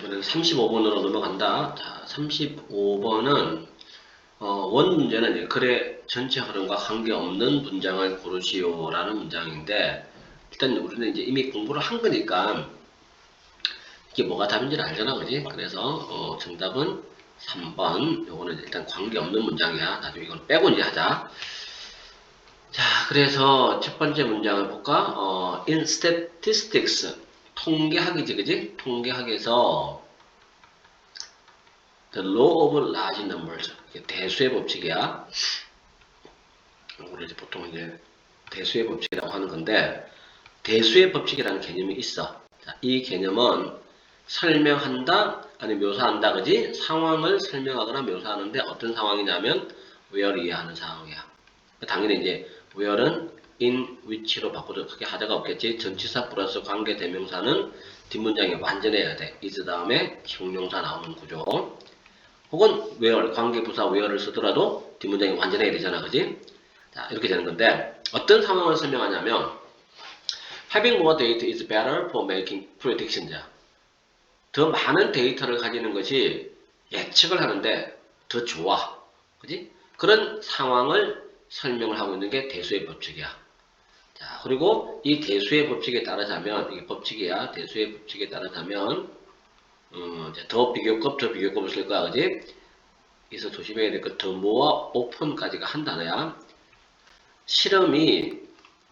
이번에는 35번으로 넘어간다. 자, 35번은 어, 원 문제는 글의 전체 흐름과 관계없는 문장을 고르시오 라는 문장인데 일단 우리는 이제 이미 공부를 한 거니까 이게 뭐가 답인지를 알잖아, 그지? 그래서 어, 정답은 3번. 요거는 일단 관계없는 문장이야. 나중에 이건 빼고 이제 하자. 자, 그래서 첫 번째 문장을 볼까? 어, in statistics. 통계학이지, 그지? 통계학에서 the law of large numbers. 대수의 법칙이야. 우리 이제 보통 이제 대수의 법칙이라고 하는 건데, 대수의 법칙이라는 개념이 있어. 자, 이 개념은 설명한다, 아니 묘사한다, 그지? 상황을 설명하거나 묘사하는데 어떤 상황이냐면 where를 이해하는 상황이야. 당연히 이제 where 는 in which로 바꿔도 크게 하자가 없겠지. 전치사 플러스 관계 대명사는 뒷문장이 완전해야 돼. is 다음에 형용사 나오는 구조. 혹은 where 관계 부사 where를 쓰더라도 뒷문장이 완전해야 되잖아, 그지? 자 이렇게 되는 건데 어떤 상황을 설명하냐면 having more data is better for making predictions. 더 많은 데이터를 가지는 것이 예측을 하는데 더 좋아. 그지? 그런 상황을 설명을 하고 있는 게 대수의 법칙이야. 자, 그리고 이 대수의 법칙에 따르자면, 이게 법칙이야. 대수의 법칙에 따르자면, 어, 이제 더 비교급, 더 비교급을 쓸 거야. 그지? 그래서 조심해야 될 것, 더 모어 오픈까지가 한 단어야. 실험이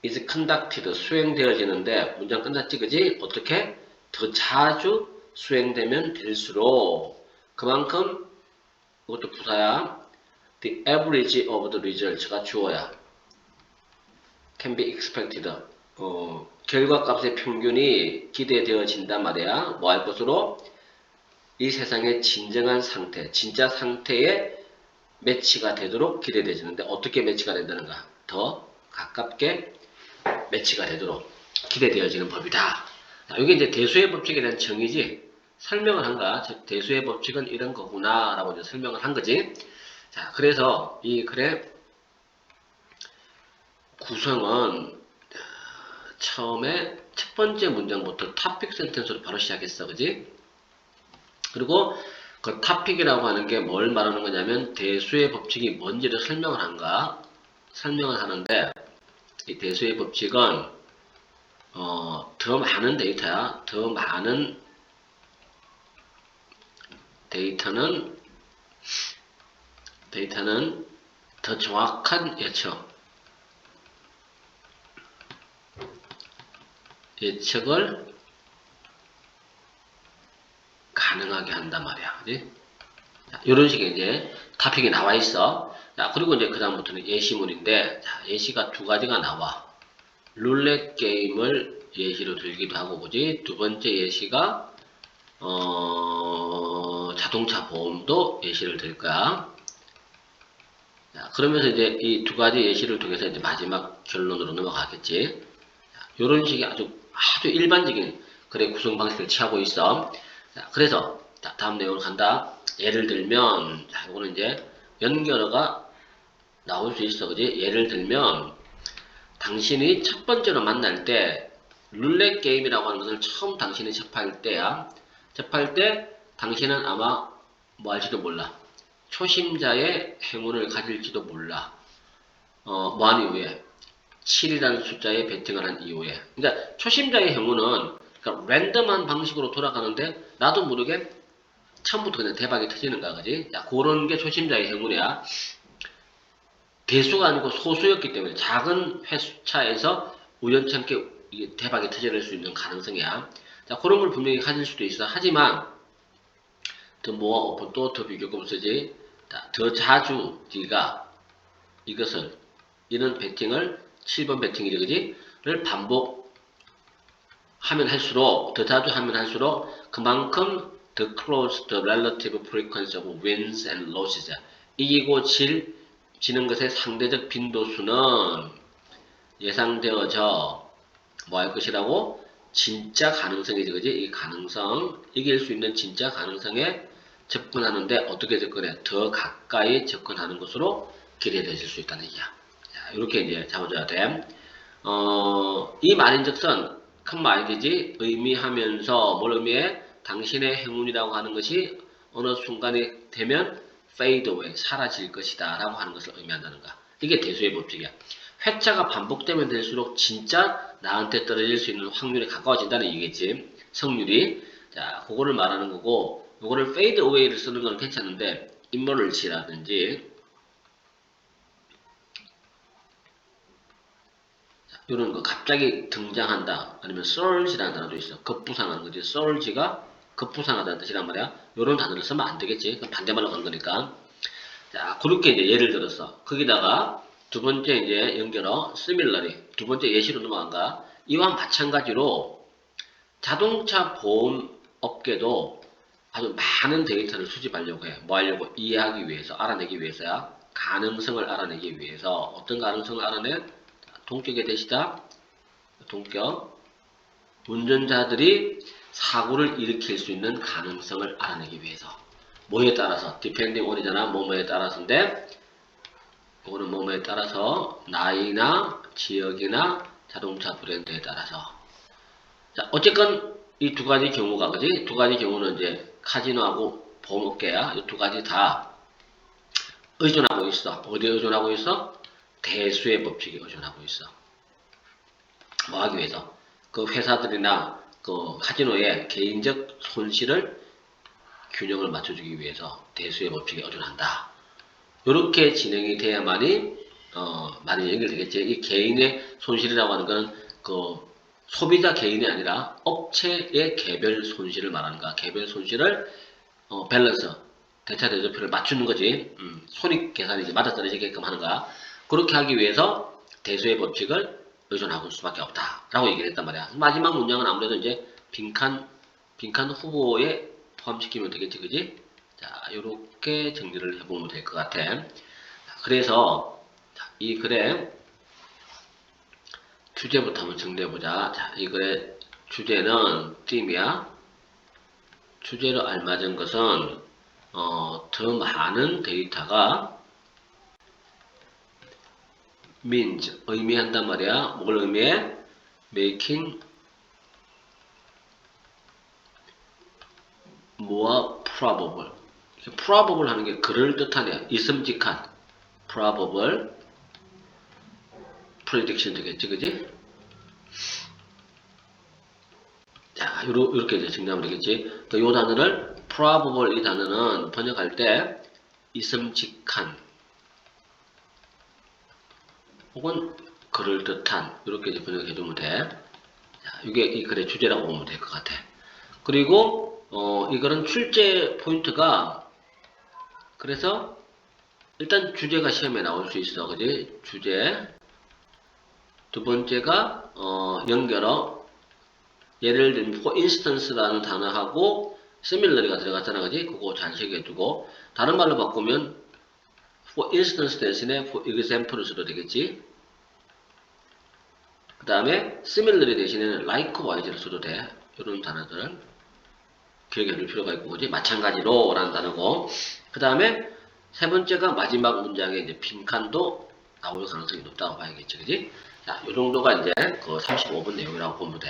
is conducted, 수행되어지는데, 문장 끝났지, 그지? 어떻게? 더 자주 수행되면 될수록, 그만큼, 이것도 부사야. The average of the results가 주어야. Can be expected. 어, 결과값의 평균이 기대되어진단 말이야. 뭐 할 것으로? 이 세상의 진정한 상태, 진짜 상태에 매치가 되도록 기대되지는데 어떻게 매치가 된다는가? 더 가깝게 매치가 되도록 기대되어지는 법이다. 자, 이게 이제 대수의 법칙에 대한 정의지. 설명을 한 거야. 즉, 대수의 법칙은 이런 거구나. 라고 이제 설명을 한 거지. 자, 그래서 이 글의 구성은 어, 처음에 첫 번째 문장부터 토픽 센텐스로 바로 시작했어. 그지? 그리고 그 토픽이라고 하는 게 뭘 말하는 거냐면 대수의 법칙이 뭔지를 설명을 한가 설명을 하는데 이 대수의 법칙은 어, 더 많은 데이터야. 더 많은 데이터는 데이터는 더 정확한 예측, 예측을 가능하게 한단 말이야. 그지? 자, 이런 식의 이제 타픽이 나와 있어. 자, 그리고 이제 그다음부터는 예시문인데, 자, 예시가 두 가지가 나와. 룰렛 게임을 예시로 들기도 하고, 그지? 두 번째 예시가, 어, 자동차 보험도 예시를 들 거야. 자, 그러면서 이제 이 두 가지 예시를 통해서 이제 마지막 결론으로 넘어가겠지. 자, 이런 식의 아주 아주 일반적인 글의 구성 방식을 취하고 있어. 자, 그래서 자, 다음 내용을 간다. 예를 들면 자, 이거는 이제 연결어가 나올 수 있어, 그지? 예를 들면 당신이 첫 번째로 만날 때 룰렛 게임이라고 하는 것을 처음 당신이 접할 때야. 접할 때 당신은 아마 뭐 할지도 몰라. 초심자의 행운을 가질지도 몰라. 어, 뭐한 이후에 7이라는 숫자에 베팅을 한 이후에. 그러니까 초심자의 행운은 그러니까 랜덤한 방식으로 돌아가는데 나도 모르게 처음부터 그냥 대박이 터지는 거야, 그지? 자, 그런 게 초심자의 행운이야. 대수가 아니고 소수였기 때문에 작은 횟수차에서 우연찮게 이게 대박이 터질 수 있는 가능성이야. 자, 그런 걸 분명히 가질 수도 있어. 하지만 더 모어 오픈 또더 비교급 쓰지. 자, 더 자주 네가 이것을 이런 배팅을 7번 배팅이지 그지? 를 반복하면 할수록 더 자주 하면 할수록 그만큼 the close the relative frequency of wins and losses 이기고 질 지는 것의 상대적 빈도수는 예상되어져 뭐 할 것이라고 진짜 가능성이지 그지? 이 가능성 이길 수 있는 진짜 가능성에 접근하는데 어떻게 접근해? 더 가까이 접근하는 것으로 기대되실 수 있다는 얘기야. 자, 이렇게 이제 잡아줘야 돼. 어, 이 말인즉슨 큰 말이지 의미하면서 뭘 의미해? 당신의 행운이라고 하는 것이 어느 순간이 되면 fade away, 사라질 것이다 라고 하는 것을 의미한다는 거. 이게 대수의 법칙이야. 회차가 반복되면 될수록 진짜 나한테 떨어질 수 있는 확률이 가까워진다는 얘기겠지. 성률이. 자, 그거를 말하는 거고, 요거를 fade away를 쓰는 건 괜찮은데, immolal이라든지, 이런 거 갑자기 등장한다. 아니면 surge라는 단어도 있어. 급부상하는 거지. surge가 급부상하다는 뜻이란 말이야. 이런 단어를 쓰면 안 되겠지. 반대말로 간 거니까. 자, 그렇게 이제 예를 들어서 거기다가 두 번째 이제 연결어 similarly 두 번째 예시로 넘어간가. 이와 마찬가지로 자동차 보험 업계도 아주 많은 데이터를 수집하려고 해. 뭐 하려고? 이해하기 위해서, 알아내기 위해서야. 가능성을 알아내기 위해서. 어떤 가능성을 알아내? 자, 동격의 대시다. 동격. 운전자들이 사고를 일으킬 수 있는 가능성을 알아내기 위해서. 뭐에 따라서? depending on이잖아. 뭐뭐에 따라서인데, 이거는 뭐뭐에 따라서, 나이나 지역이나 자동차 브랜드에 따라서. 자, 어쨌건 이 두 가지 경우가, 그지? 두 가지 경우는 이제 카지노하고 보험업계야. 이 두 가지 다 의존하고 있어. 어디에 의존하고 있어? 대수의 법칙에 의존하고 있어. 뭐 하기 위해서? 그 회사들이나 그 카지노의 개인적 손실을 균형을 맞춰주기 위해서 대수의 법칙에 의존한다. 이렇게 진행이 돼야만이 어, 많이 연결되겠지. 이 개인의 손실이라고 하는 건 그 소비자 개인이 아니라 업체의 개별 손실을 말하는 거야. 개별 손실을 어, 밸런스 대차 대조표를 맞추는 거지. 음, 손익 계산이 이제 맞아떨어지게끔 하는 거야. 그렇게 하기 위해서 대수의 법칙을 의존하고 수밖에 없다라고 얘기를 했단 말이야. 마지막 문장은 아무래도 이제 빈칸 빈칸 후보에 포함시키면 되겠지, 그지? 자, 이렇게 정리를 해보면 될 것 같아. 그래서 자, 이 글의 주제부터 한번 정리해보자. 자, 이 글의 주제는 띠이야 주제로 알맞은 것은 어, 더 많은 데이터가 means 의미한단 말이야. 뭘 의미해? making more probable. probable 하는 게 그럴듯하네. 있음직한. probable prediction 되겠지, 그지? 자, 요러, 이렇게 이제 정리하면 되겠지. 또 요 단어를 probable 이 단어는 번역할 때 있음직한 혹은 그럴듯한 이렇게 이제 번역해 주면 돼. 자, 이게 이 글의 주제라고 보면 될 것 같아. 그리고 어, 이거는 출제 포인트가 그래서 일단 주제가 시험에 나올 수 있어. 그지? 주제. 두 번째가 어, 연결어. 예를 들면 for instance라는 단어하고 similarly가 들어갔잖아. 그지? 그거 잘 새겨 두고 다른 말로 바꾸면 for instance 대신에 for example을 써도 되겠지? 그 다음에 similarly 대신에는 likewise를 써도 돼. 이런 단어들 기억해 둘 필요가 있고, 그지? 마찬가지로 라는 단어고. 그 다음에 세 번째가 마지막 문장에 이제 빈칸도 나올 가능성이 높다고 봐야겠지, 그지? 자, 요 정도가 이제 그 35분 내용이라고 보면 돼.